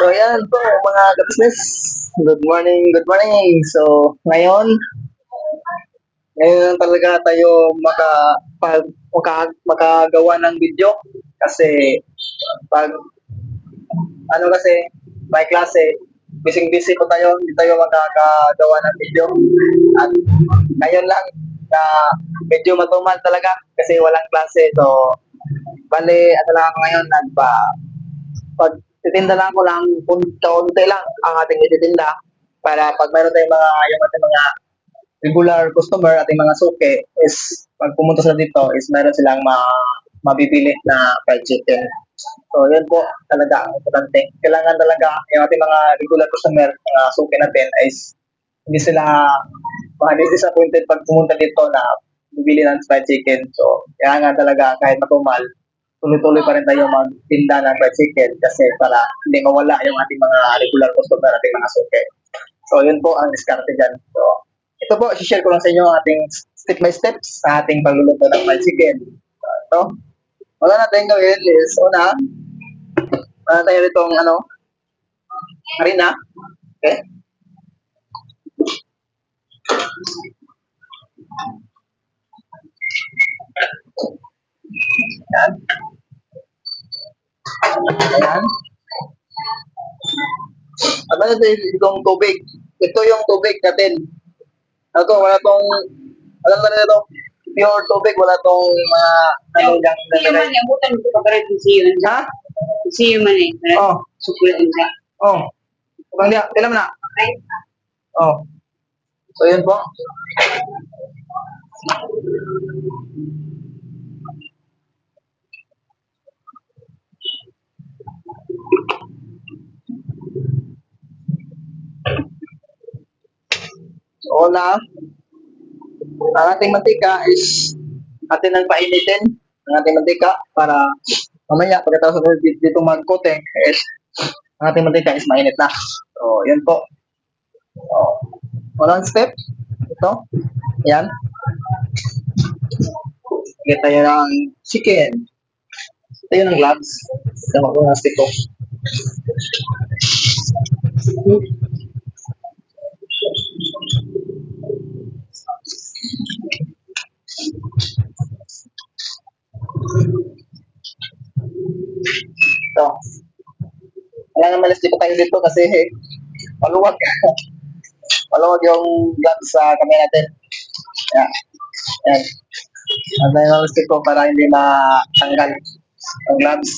So, ayan po mga ka-business. Good morning, good morning. So, ngayon, ngayon talaga tayo maka, pag, maka, makagawa ng video. Kasi, pag, ano kasi, may klase, busy-busy po tayo, hindi tayo makakagawa ng video. At ngayon lang, na medyo matumal talaga kasi walang klase. So, bali, ano lang ako ngayon, nagpa, pag titinda lang ko lang, kaunti lang ang ating ititinda para pag mayroon tayong mga, yung ating mga regular customer, ating mga suke, is pag pumunta sila dito, is meron silang ma, mabibili na fried chicken. So, yun po talaga ang importante. Kailangan talaga yung ating mga regular customer, mga suke natin, is hindi sila mga disappointed pag pumunta dito na bibili ng fried chicken. So, kaya nga talaga kahit matumal, tuloy-tuloy pa rin tayo magtinda ng fried chicken kasi para hindi mawala yung ating mga regular customer, ating mga suke. So, yun po ang diskarte dyan. So, ito po, share ko lang sa inyo ang ating step by step sa ating pagluluto ng fried chicken. So, ito. Wala natin gawin is, una, wala tayo itong, ano, harina. Okay? Yan. Ayan. Ano ito itong tubig? Ito yung tubig natin. Ano to, wala tong, alam na rin ito, pure tubig, wala tong mga, ano yung Siya man, abutan ko pa rin si yun. Ha? Si yun man eh. Oh, Sukulit yun siya. oh. Bang dia, kailan na? Ay, Oh. So, yun po. So, una, ang ating mantika is atin ang painitin ang ating mantika para mamaya pagkatapos dito, mag-coating is ang ating mantika is mainit na. So, yun po. Unang step, ito. Yan. Get tayo ng chicken. Tayo ng gloves. Tama ko ng stick ko. Ito. Wala nga malas dito tayo dito kasi maluwag. maluwag yung gloves sa kamay natin. Yan. Yan. Ang tayo malas ko para hindi matanggal ang gloves.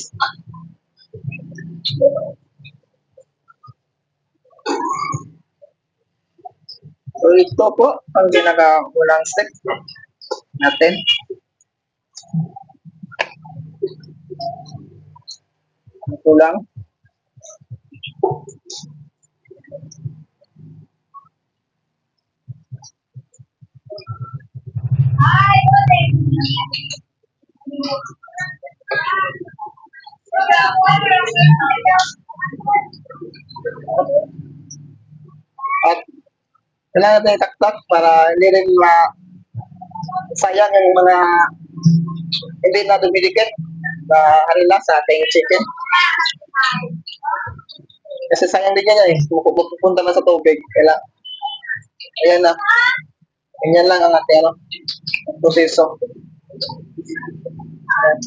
So ito po ang pinaka-unang step natin. Ito lang. Kailangan natin itaktak para hindi rin ma sayang yung mga hindi na dumidikit na harina sa ating chicken. Kasi sayang din yan eh. Pupu- Pupunta na sa tubig. Kaya, ayan na. Ganyan lang ang ating ano, proseso. Ayan.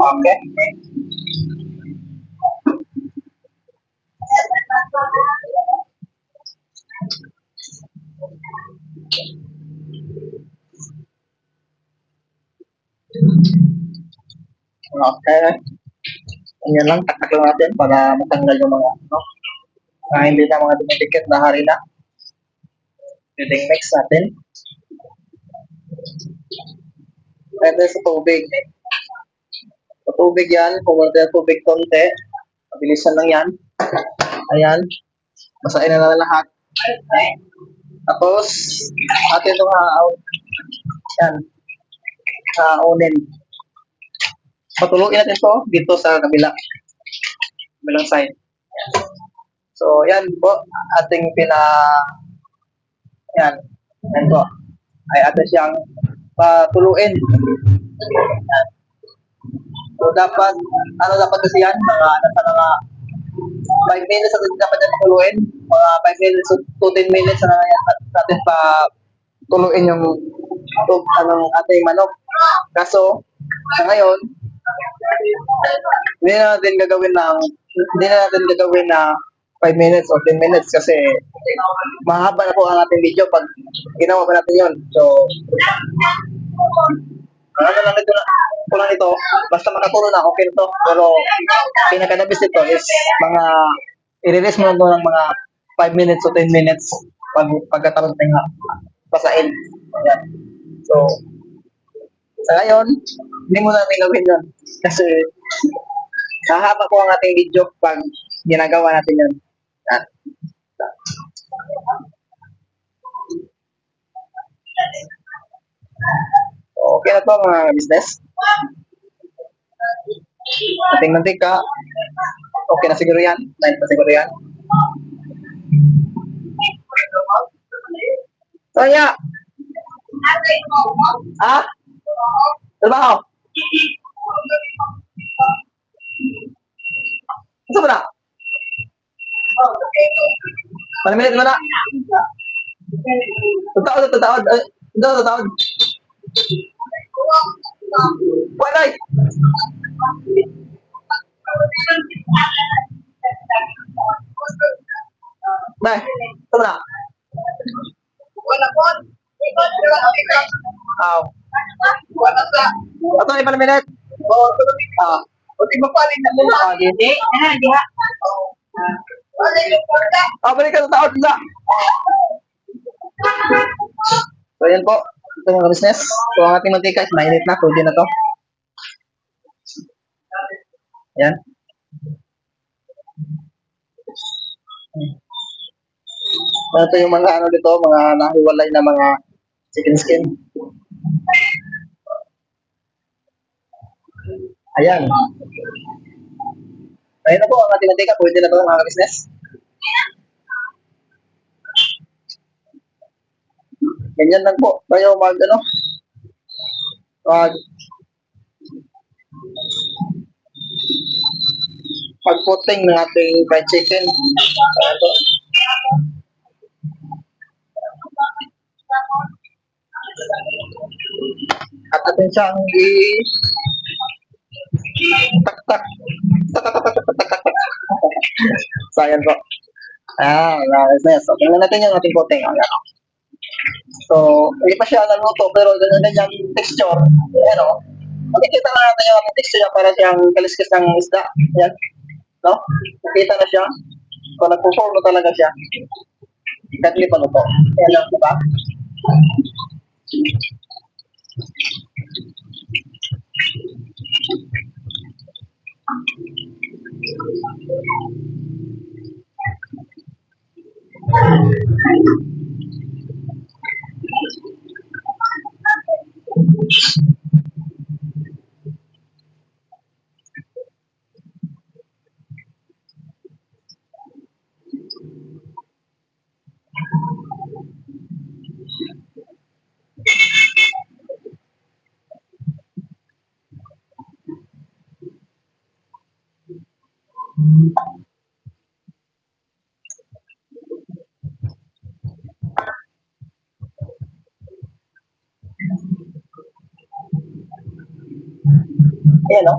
Okay. Okay. Ganyan lang, taktak lang natin para matanggal yung mga, no? Na hindi na mga dumidikit na harina. Pwedeng mix natin. Pwede sa tubig. Sa tubig yan, pumunta yung tubig konti. Mabilisan lang yan. Ayan. Basahin na lang lahat. Tapos, atin itong out. Yan. uh, unin. Patuluin natin to dito sa kabila. Kabilang side. So, yan po, ating pina, yan, yan po, ay atin siyang patuluin. So, dapat, ano dapat kasi yan, mga, nasa mga 5 minutes natin dapat yan tuluin. Mga 5 minutes to 10 minutes na natin pa tuluin yung tub, anong ating manok. Kaso, sa ngayon, hindi na natin gagawin ng hindi na natin gagawin na 5 minutes or 10 minutes kasi mahaba na po ang ating video pag ginawa pa natin yun. So, ano lang ito na ko lang ito, basta makatulong na, okay na to. Pero, pinaka-nabis nito is mga, i-release mo lang ng mga 5 minutes to 10 minutes pag pagkataon ng pasain. Ayan. So, sa ngayon, hindi mo natin gawin yun. Kasi, hahaba po ang ating video pag ginagawa natin yun. Yan. Okay na to mga business. Ating mantika. Okay na siguro yan. Nine pa siguro yan. Soya! Ah? Trabaho? Ano ba? Panamilit mo na. Tutaod, tutaod. Tutaod, tutaod. Walay! Nay, eh. ito na. Wala po. Aw. Wala sa. Ato na ipanaminit. Oo, tulungin ka. Huwag mo pa na muna. Oo, hindi. Ano, ah, hindi ha? Oo. Ah, Ah, balik ka sa taon na. So, yan po. Ito mga business. So, ang ating mantika is mainit na. Pwede na to. Yan. Ito yung mga ano dito, mga nahiwalay na mga chicken skin. Ayan. Ayun na po ang ating mantika. Pwede na to mga business. Ganyan lang po. Tayo mag, ano, mag, pagputing ng ating fried chicken. Po. At atin siyang i tak tak so ayan po ah nice nice so tingnan natin yung ating puting ayan So, hindi pa siya naluto, pero ganun din yung texture. Ayan o. Makikita na natin yung ating texture niya para siyang kaliskis ng isda. Ayan. No? Nakita na siya. So, nagpo-form na talaga siya. Kadli pa luto. Ayan lang, diba? はい。Ayan o.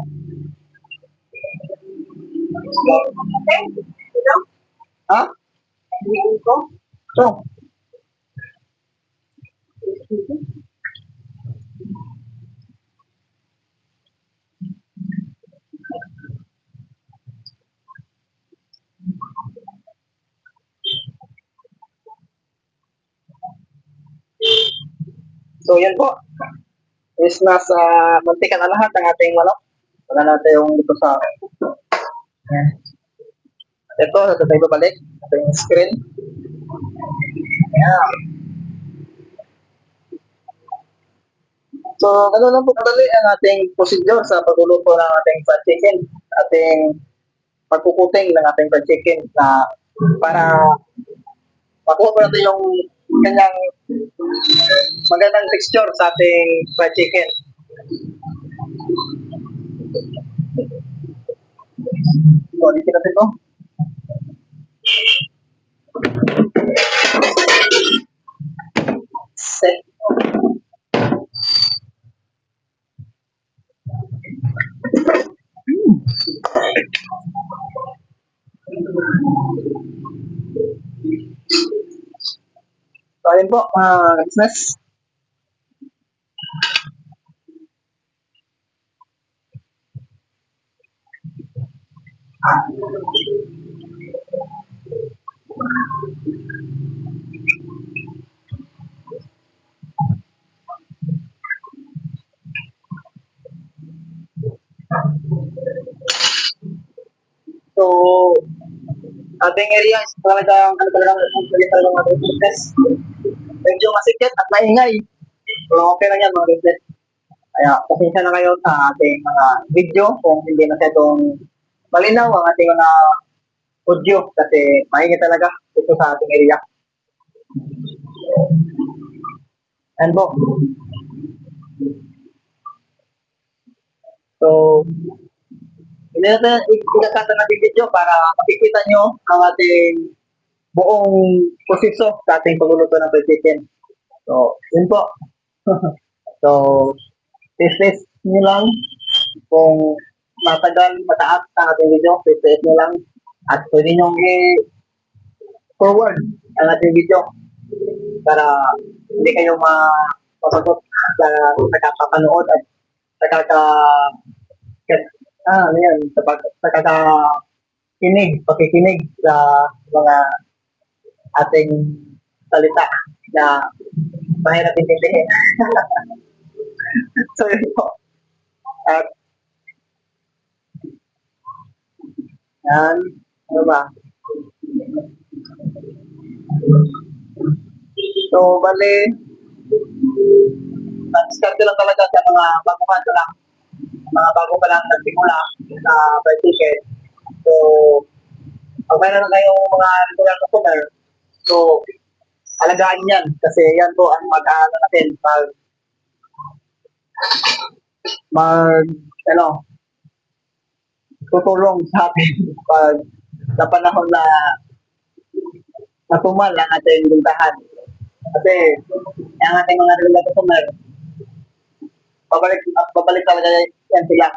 Ha? So, So, yan po. Is nasa mantika na lahat ang ating manok. Wala natin yung dito sa... Yan. At ito, ito tayo babalik. Ito yung screen. Yan. So, ano lang po kadali ang ating procedure sa pagluluto ng ating fried chicken. Ating pagkukuting ng ating fried chicken na para makuha po natin yung kanyang magandang texture sa ating fried chicken. So, dito natin to. Set. So, ayun po, mga business. So, ating area is ano talagang, ano talagang mga business. Medyo masikip at maingay. So, okay lang yan mga business. Kaya, pasensya na kayo sa ating mga video kung hindi masyadong malinaw ang ating mga audio kasi maingay talaga dito sa ating area. Ayan po. So, ikakata natin video para makikita nyo ang ating buong proseso sa ating pagluluto ng fried chicken. So, yun po. so, test-test nyo lang kung matagal, mataas ang ating video, test-test nyo lang at pwede nyo i-forward ang ating video para hindi kayo ma masagot sa nakakapanood at nakaka ah, ano yan, sa pag nakakakinig, pakikinig sa mga ating salita na mahirap intindihin. so, yun po. At, yan, ano ba? So, bali, na-discarte lang talaga sa mga baguhan lang, mga bago pa lang nagsimula sa fried chicken. So, pag na kayong mga regular customer, so, alagaan yan kasi yan po ang mag-ano natin mag mag ano tutulong sa atin pag sa panahon na natumal ang ating bintahan. Kasi ang ating mga regular customer, babalik at babalik talaga yan sila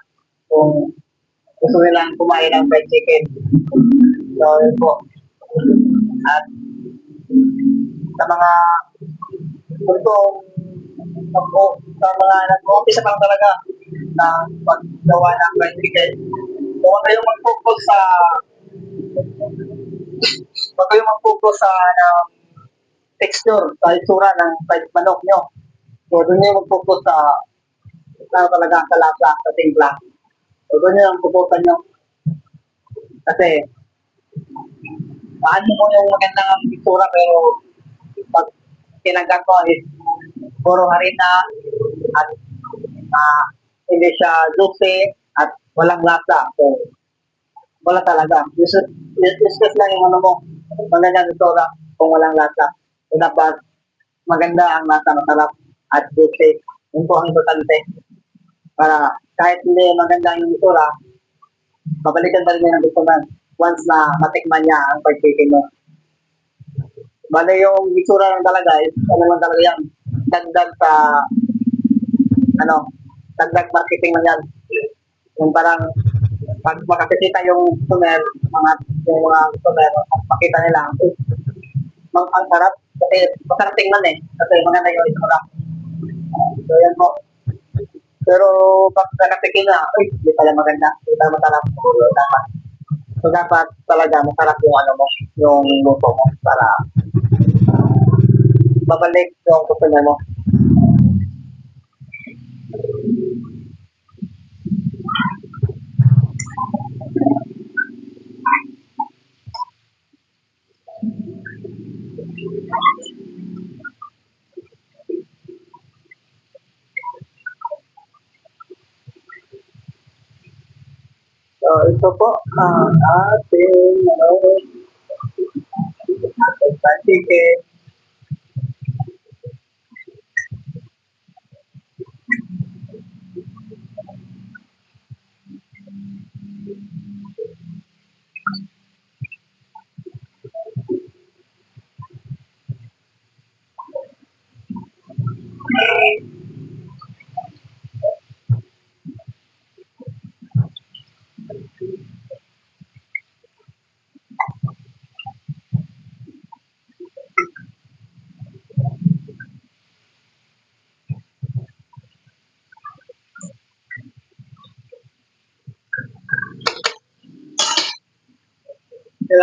kung gusto nilang kumain ng fried chicken. So, yun po. At sa mga mag sa mga nag-office pa talaga na paggawa ng fried chicken. Huwag kayong mag-focus sa huwag kayong mag-focus sa ng texture, sa itsura ng fried manok nyo. So, doon nyo mag-focus sa na talaga sa lasa, sa timpla. So, doon nyo ang puputan nyo. Kasi, paano mo yung magandang itsura pero pag tinanggal ko is puro harina at ah, hindi siya juicy walang lasa. So, wala talaga. Useless, useless lang yung ano mo. Magandang itsura kung walang lasa. So, dapat maganda ang lasa, masarap at juicy. Yun po ang importante. Para kahit hindi maganda yung itsura, babalikan pa rin niya ng gusto man once na matikman niya ang chicken mo. Bale yung itsura lang talaga is ano lang talaga yan. Dagdag sa ano, dagdag marketing lang yan. Yung parang pag makakita yung customer, mga yung mga customer, makita nila, eh, mag ang sarap kasi masarap tingnan eh. Kasi maganda yung itsura. So yan po. Pero pag nakatikin na, uy, hindi pala maganda, hindi pala masarap. So, dapat So, dapat talaga masarap yung ano mo, yung luto mo para babalik yung customer mo. Ito po ang ating ating ticket.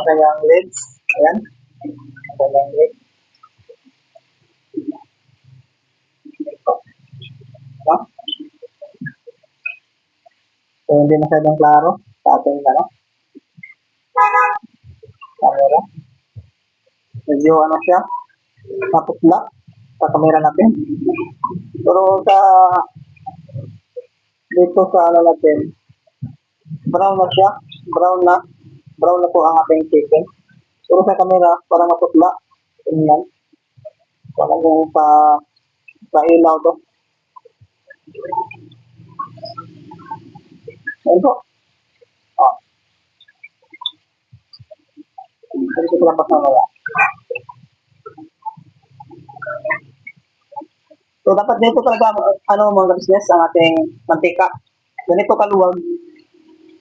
Ang kanyang legs. Ayan. Ang kanyang legs. No? So, hindi masyadong klaro sa ating ano? Camera. Medyo ano siya? Naputla sa camera natin. Pero sa dito sa ano natin, brown na siya. Brown na. Brown na po ang ating chicken. Pero sa camera, parang maputla. Tingnan. Parang yung sa sa ilaw to. Ayun po. Oh. Hindi ko lang wala. So, dapat dito talaga, ano, mga business, ang ating mantika. Ganito kaluwag.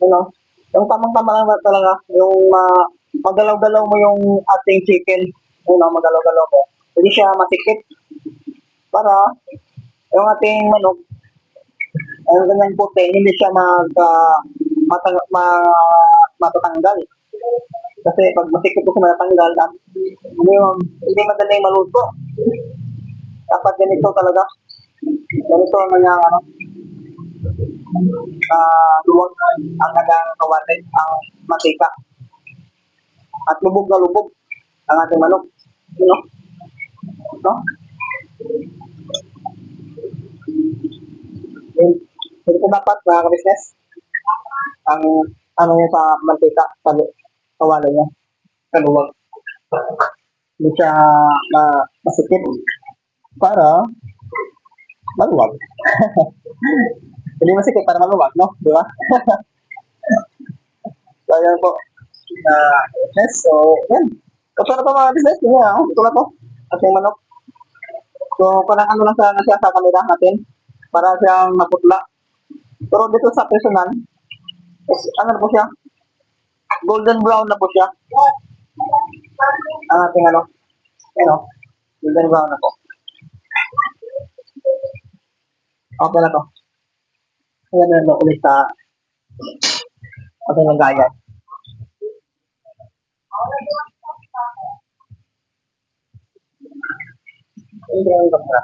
Ano, yung tamang-tama lang talaga, yung uh, magalaw-galaw mo yung ating chicken, ano, magalaw-galaw mo. Hindi siya matikit. Para, yung ating manok, ang ganyang puti, hindi siya mag, uh, matang, ma, matatanggal. Kasi pag matikit ko matatanggal, hindi, hindi madaling maluto. Dapat ganito talaga. Ganito ang kanyang ano, uh, luwag ang kanyang kawali, ang mantika. At lubog na lubog ang ating manok. No? Yun. Ganito dapat mga ka-business. Ang ano niya sa mantika, sa kawali niya, sa luwag. Hindi siya ma masikip para maluwag. Hindi masikip para maluwag, no? Di ba? so, yan po. Uh, yes, so, yan. Ito na po mga business. Yan, ito na po. Ating manok. So, parang ano lang sa, siya sa camera natin. Para siyang maputla. Pero dito sa personal, is, ano na po siya? Golden brown na po siya. Ang ating ano. Ano? Golden brown na po. Okay na to. Ayan na lang ulit sa ating lagayan. Hindi ang kamera.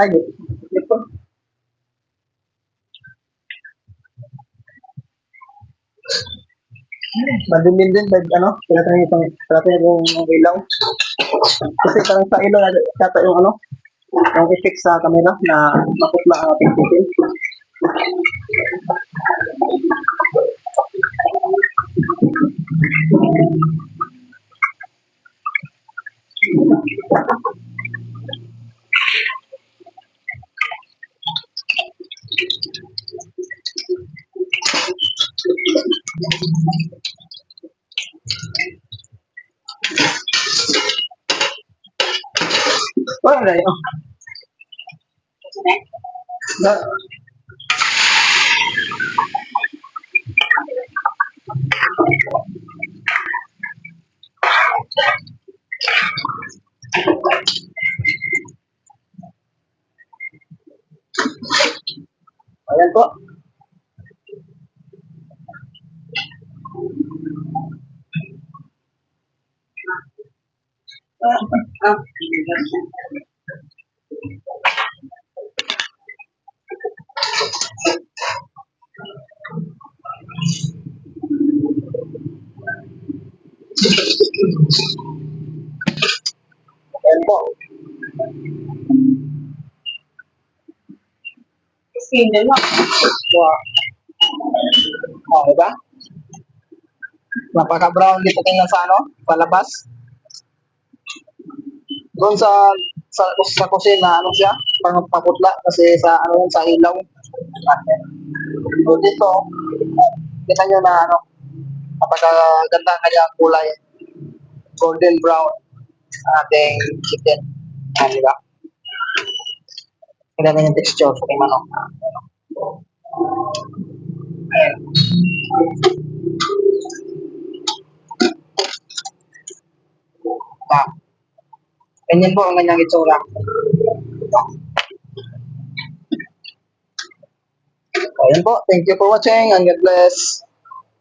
Ay, dito. Madilim din pag ano, tinatry itong tinatry yung ilaw. Kasi parang sa ilaw yata yung ano, yung effect sa camera na maputla ang ating titin. Parang な。早かあ、あ、Single mo. Wow. Oh, diba? Napaka-brown dito tingnan sa ano, palabas. Doon sa sa, sa kusina, ano siya, pang paputla kasi sa ano sa ilaw. So dito, kita nyo na ano, napakaganda ang kanyang kulay. Golden brown ang ating chicken. Ah, di Tingnan yung texture ating manok. Ayan. Ah. Ganyan po ang kanyang itsura. Ayan po. Thank you for watching and God bless.